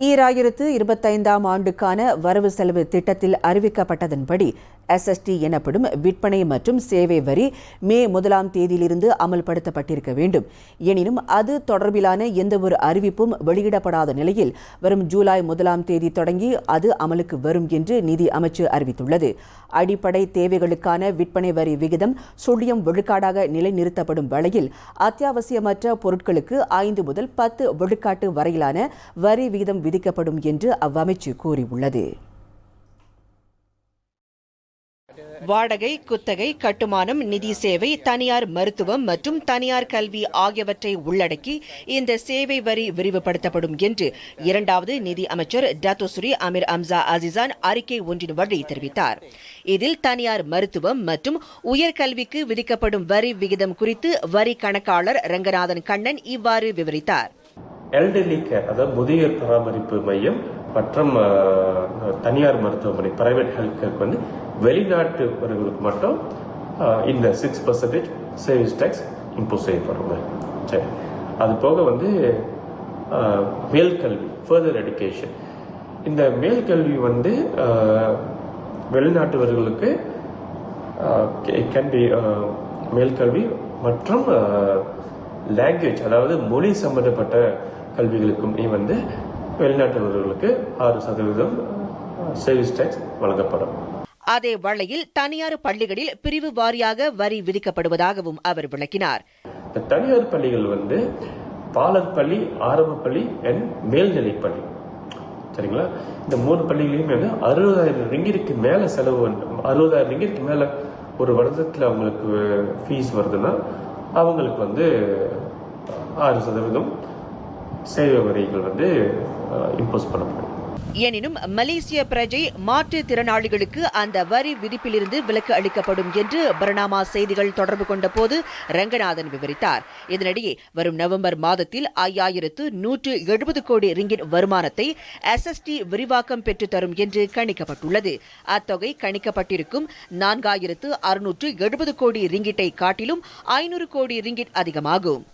ஈராயிரத்து இருபத்தைந்தாம் ஆண்டுக்கான வரவு செலவு திட்டத்தில் அறிவிக்கப்பட்டதன்படி எஸ்எஸ்டி எனப்படும் விற்பனை மற்றும் சேவை வரி மே முதலாம் தேதியிலிருந்து அமல்படுத்தப்பட்டிருக்க வேண்டும். எனினும் அது தொடர்பிலான எந்தவொரு அறிவிப்பும் வெளியிடப்படாத நிலையில் வரும் ஜூலை முதலாம் தேதி தொடங்கி அது அமலுக்கு வரும் என்று நிதி அமைச்சு அறிவித்துள்ளது. அடிப்படை தேவைகளுக்கான விற்பனை வரி விகிதம் சுழியம் விழுக்காடாக நிலைநிறுத்தப்படும் வேளையில் அத்தியாவசியமற்ற பொருட்களுக்கு ஐந்து முதல் பத்து விழுக்காட்டு வரையிலான வரி விகிதம் விதிக்கப்படும் என்று அவ்வமைச்சு கூறியுள்ளது. வாடகை குத்தகை கட்டுமானம் நிதி சேவை தனியார் மருத்துவம் மற்றும் தனியார் கல்வி ஆகியவற்றை உள்ளடக்கி இந்த சேவை வரி விரிவுபடுத்தப்படும் என்று இரண்டாவது நிதி அமைச்சர் டத்தோசுரி அமீர் அம்சா அசிசான் அறிக்கை ஒன்றின் வழி தெரிவித்தார். இதில் தனியார் மருத்துவம் மற்றும் உயர்கல்விக்கு விதிக்கப்படும் வரி விகிதம் குறித்து வரி கணக்காளர் ரங்கநாதன் கண்ணன் இவ்வாறு விவரித்தார். எல்டர்லி கேர் அதாவது முதியோர் பராமரிப்பு மையம் மற்றும் தனியார் மருத்துவமனை பிரைவேட் ஹெல்த் கேருக்கு வந்து வெளிநாட்டுவர்களுக்கு மட்டும் இந்த six percentage savings tax impose செய்யப்படுங்க. சரி. அது போக வந்து மேல்கல்வி ஃபர்தர் எடுகேஷன் இந்த மேல்கல்வி வந்து வெளிநாட்டவர்களுக்கு கேன் பி மேல்கல்வி மற்றும் லாங்குவேஜ் அதாவது மொழி சம்பந்தப்பட்ட கல்விகளுக்கும் நீ வந்து வெளிநாட்டவர்களுக்கு ஆறு சதவீதம் சேவிங்ஸ் டேக்ஸ் வழங்கப்படும். அதே வேளையில் தனியார் பள்ளிகளில் பிரிவு வாரியாக வரி விதிக்கப்படுவதாகவும் அவர் விளக்கினார். தனியார் பள்ளிகள் வந்து பாலர் பள்ளி ஆரம்ப பள்ளி அண்ட் மேல்நிலைப் பள்ளி. சரிங்களா? இந்த மூணு பள்ளிகளையுமே வந்து அறுபதாயிரம் ரிங்கிற்கு மேல செலவு அறுபதாயிரம் ரிங்கிற்கு மேல ஒரு வருடத்துல அவங்களுக்கு ஃபீஸ் வருதுன்னா அவங்களுக்கு வந்து ஆறு சதவீதம் சேவை வரிகள் வந்து இம்போஸ் பண்ணப்படும். எனினும் மலேசிய பிரஜை மாற்றுத் திறனாளிகளுக்கு அந்த வரி விதிப்பிலிருந்து விலக்கு அளிக்கப்படும் என்று பரணாமா செய்திகள் தொடர்பு கொண்ட போது ரங்கநாதன் விவரித்தார். இதனிடையே வரும் நவம்பர் மாதத்தில் ஐயாயிரத்து நூற்று எழுபது கோடி ரிங்கிட் வருமானத்தை எஸ்எஸ்டி விரிவாக்கம் பெற்று தரும் என்று கணிக்கப்பட்டுள்ளது. அத்தொகை கணிக்கப்பட்டிருக்கும் நான்காயிரத்து அறுநூற்று எழுபது கோடி ரிங்கிட்டை காட்டிலும் ஐநூறு கோடி ரிங்கிட் அதிகமாகும்.